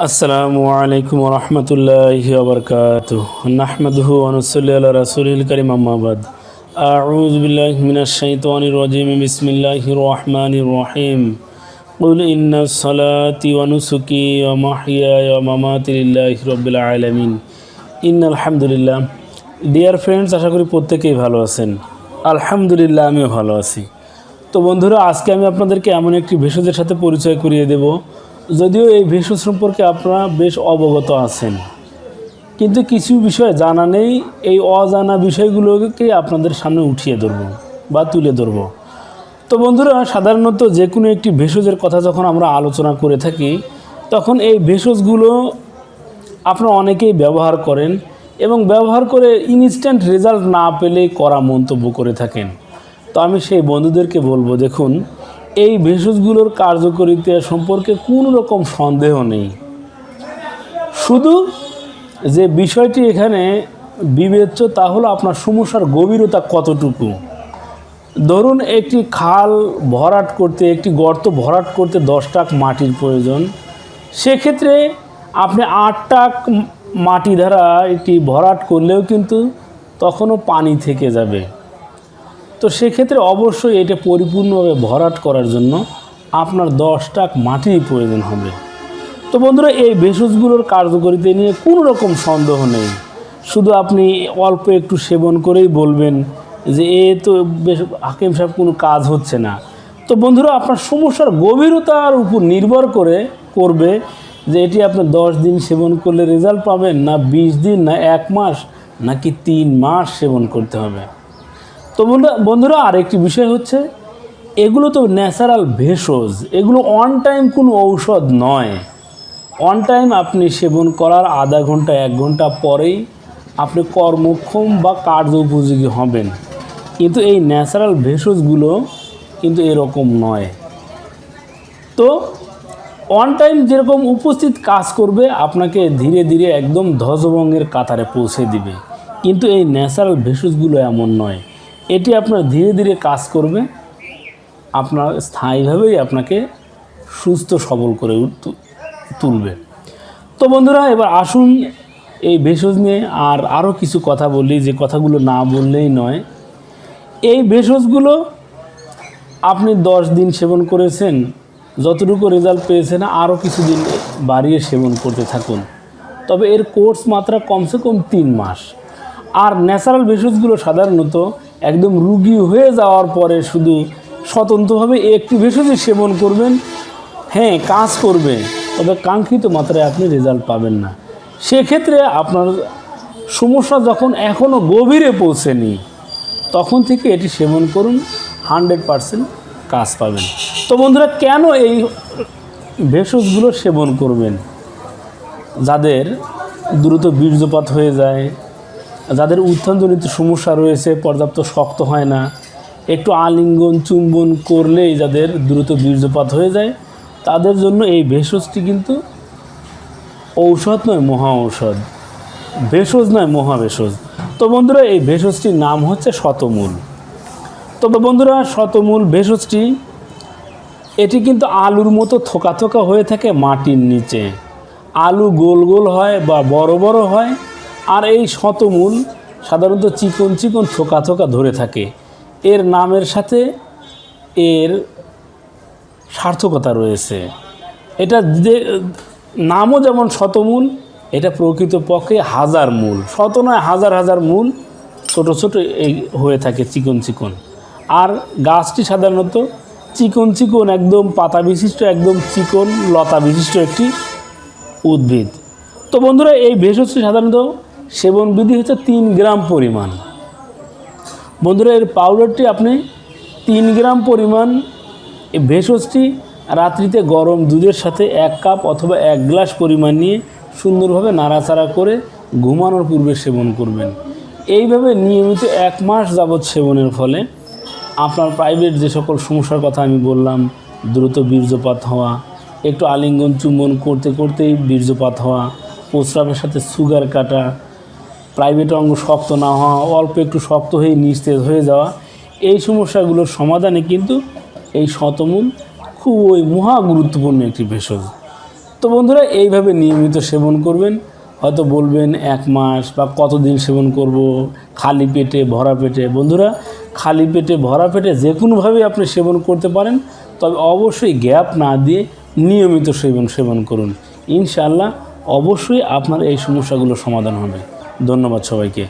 আসসালামু আলাইকুম রহমতুল্লাহি ওবরকাত নাহমাদুহু অনুসল্লি আল্লাহ রাসুলিল করিম আম্মাবাদ আউজ বিল্লাহ মিনাশ শাইতানির রাজিম বিসমিল্লাহির রহমানির রহিম قل إن صلاتي ونسكي ومحياي ومماتي لله رب العالمين ইন আলহামদুলিল্লাহ ডিয়ার ফ্রেন্ডস আশা করি প্রত্যেকেই ভালো আছেন আলহামদুলিল্লাহ আমিও ভালো আছি তো বন্ধুরা আজকে আমি আপনাদেরকে এমন একটি ভেষজের সাথে পরিচয় করিয়ে দেব যদিও এই ভেষজ সম্পর্কে আপনারা বেশ অবগত আছেন। কিন্তু কিছু বিষয় জানা নেই, এই অজানা বিষয়গুলোকে আপনাদের সামনে উঠিয়ে ধরব বা তুলে ধরব। তো বন্ধুরা, সাধারণত যে কোনো একটি ভেষজের কথা যখন আমরা আলোচনা করে থাকি, তখন এই ভেষজগুলো আপনারা অনেকেই ব্যবহার করেন এবং ব্যবহার করে ইনস্ট্যান্ট রেজাল্ট না পেলেই করা মন্তব্য করে থাকেন। তো আমি সেই বন্ধুদেরকে বলব, দেখুন এই ভেষজগুলোর কার্যকারিতা সম্পর্কে কোনো রকম সন্দেহ নেই। শুধু যে বিষয়টি এখানে বিবেচ্য, তা হলো আপনার সমস্যার গভীরতা কতটুকু। ধরুন একটি খাল ভরাট করতে, একটি গর্ত ভরাট করতে দশ টাক মাটির প্রয়োজন। সেক্ষেত্রে আপনি আট টাক মাটি দ্বারা একটি ভরাট করলেও কিন্তু তখনও পানি থেকে যাবে। তো সেক্ষেত্রে অবশ্যই এটা পরিপূর্ণভাবে ভরাট করার জন্য আপনার দশ টাক মাটির প্রয়োজন হবে। তো বন্ধুরা, এই ভেষজগুলোর কার্যকারিতা নিয়ে কোনো রকম সন্দেহ নেই। শুধু আপনি অল্প একটু সেবন করেই বলবেন যে, এ তো বেশ, হাকিম সাহেব, কোনো কাজ হচ্ছে না। তো বন্ধুরা, আপনার সমস্যার গভীরতার উপর নির্ভর করে করবে যে, এটি আপনি দশ দিন সেবন করলে রেজাল্ট পাবেন, না বিশ দিন, না এক মাস, নাকি তিন মাস সেবন করতে হবে। তো বন্ধুরা বন্ধুরা, আরেকটি বিষয় হচ্ছে, এগুলো তো ন্যাচারাল ভেষজ, এগুলো অন টাইম কোনো ঔষধ নয়। অন টাইম আপনি সেবন করার আধা ঘণ্টা, এক ঘণ্টা পরেই আপনি কর্মক্ষম বা কার্য উপযোগী হবেন। কিন্তু এই ন্যাচারাল ভেষজগুলো কিন্তু এরকম নয়। তো অন টাইম যেরকম উপস্থিত কাজ করবে, আপনাকে ধীরে ধীরে একদম ধ্বজভঙ্গের কাতারে পৌঁছে দিবে। কিন্তু এই ন্যাচারাল ভেষজগুলো এমন নয়। এটি আপনার ধীরে ধীরে কাজ করবে। আপনার স্থায়ীভাবেই আপনাকে সুস্থ, সবল করে তুলবে। তো বন্ধুরা, এবার আসুন এই ভেষজ নিয়ে আর আরও কিছু কথা বলি, যে কথাগুলো না বললেই নয়। এই ভেষজগুলো আপনি দশ দিন সেবন করেছেন, যতটুকু রেজাল্ট পেয়েছেন আরও কিছুদিন বাড়িয়ে সেবন করতে থাকুন। তবে এর কোর্স মাত্রা কমসে কম তিন মাস। আর ন্যাচারাল ভেষজগুলো সাধারণত একদম রুগী হয়ে যাওয়ার পরে শুধু স্বতন্ত্রভাবে একটি ভেষজই সেবন করবেন। হ্যাঁ কাজ করবে তবে কাঙ্ক্ষিত মাত্রায় আপনি রেজাল্ট পাবেন না। সেক্ষেত্রে আপনার সমস্যা যখন এখনও গভীরে পৌঁছেনি, তখন থেকে এটি সেবন করুন হান্ড্রেড পারসেন্ট কাজ পাবেন। তো বন্ধুরা, কেন এই ভেষজগুলো সেবন করবেন? যাদের দ্রুত বীর্যপাত হয়ে যায় যাদের উত্থানজনিত সমস্যা রয়েছে, পর্যাপ্ত শক্ত হয় না, একটু আলিঙ্গন চুম্বন করলেই যাদের দ্রুত বীর্যপাত হয়ে যায়, তাদের জন্য এই ভেষজটি কিন্তু ঔষধ নয়, মহা ঔষধ। ভেষজ নয় মহাভেষজ তো বন্ধুরা, এই ভেষজটির নাম হচ্ছে শতমূল। তবে বন্ধুরা, শতমূল ভেষজটি, এটি কিন্তু আলুর মতো থোকা থোকা হয়ে থাকে মাটির নিচে। আলু গোল গোল হয় বা বড় বড় হয় আর এই শতমূল সাধারণত চিকন চিকন থোকা থোকা ধরে থাকে। এর নামের সাথে এর সার্থকতা রয়েছে। এটা যে, নামও যেমন শতমূল, এটা প্রকৃতপক্ষে হাজার মূল। শত নয়, হাজার হাজার মূল ছোট ছোট এই হয়ে থাকে চিকন চিকন। আর গাছটি সাধারণত চিকন চিকন, একদম পাতা বিশিষ্ট, একদম চিকন লতা বিশিষ্ট একটি উদ্ভিদ। তো বন্ধুরা, এই ভেষজটি সাধারণত সেবন বিধি হচ্ছে তিন গ্রাম পরিমাণ। বন্ধুরা, এর পাউডারটি আপনি তিন গ্রাম পরিমাণ ভেষজটি রাত্রিতে গরম দুধের সাথে এক কাপ অথবা এক গ্লাস পরিমাণ নিয়ে সুন্দরভাবে নাড়াচাড়া করে ঘুমানোর পূর্বে সেবন করবেন। এইভাবে নিয়মিত এক মাস যাবৎ সেবনের ফলে আপনার প্রাইভেট যে সকল সমস্যার কথা আমি বললাম, দ্রুত বীর্যপাত হওয়া, একটু আলিঙ্গন চুম্বন করতে করতেই বীর্যপাত হওয়া, প্রস্রাবের সাথে সুগার কাটা প্রাইভেট অঙ্গ শক্ত না হওয়া, অল্প একটু শক্ত হয়ে নিস্তেজ হয়ে যাওয়া, এই সমস্যাগুলোর সমাধানে কিন্তু এই শতমূল খুবই মহা গুরুত্বপূর্ণ একটি ভেষজ। তো বন্ধুরা, এইভাবে নিয়মিত সেবন করবেন। হয়তো বলবেন এক মাস বা কতদিন সেবন করব, খালি পেটে, ভরা পেটে। বন্ধুরা, খালি পেটে, ভরা পেটে যে কোনোভাবেই আপনি সেবন করতে পারেন। তবে অবশ্যই গ্যাপ না দিয়ে নিয়মিত সেবন সেবন করুন। ইনশাআল্লাহ অবশ্যই আপনার এই সমস্যাগুলো সমাধান হবে। ধন্যবাদ সবাইকে।